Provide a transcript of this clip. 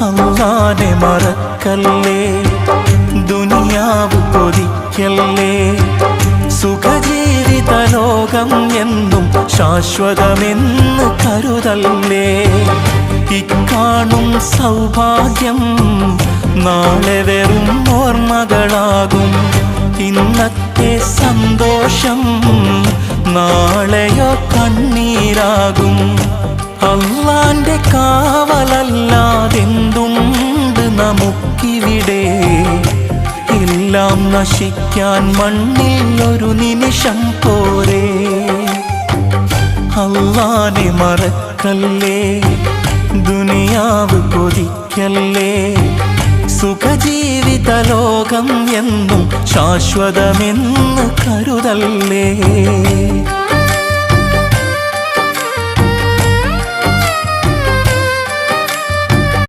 അള്ളാനെ മറക്കല്ലേ? ദുനിയാവ് കൊതിക്കല്ലേ? സുഖജീവിത ലോകം എന്നും ശാശ്വതമെന്ന് കരുതല്ലേ? ഇക്കാണും സൗഭാഗ്യം നാളെ വെറും ഓർമ്മകളാകും. ഇന്നത്തെ സന്തോഷം നാളെയോ കണ്ണീരാകും. അള്ളാന്റെ കാവലല്ലാതെന്തുണ്ട് നമുക്കിവിടെ. എല്ലാം നശിക്കാൻ മണ്ണിൽ ഒരു നിമിഷം പോരെ. അള്ളാനെ മറക്കല്ലേ? ദുനിയാവ് കൊതിക്കല്ലേ? സുഖജീവിത ലോകം എന്നും ശാശ്വതമെന്ന് കരുതല്ലേ?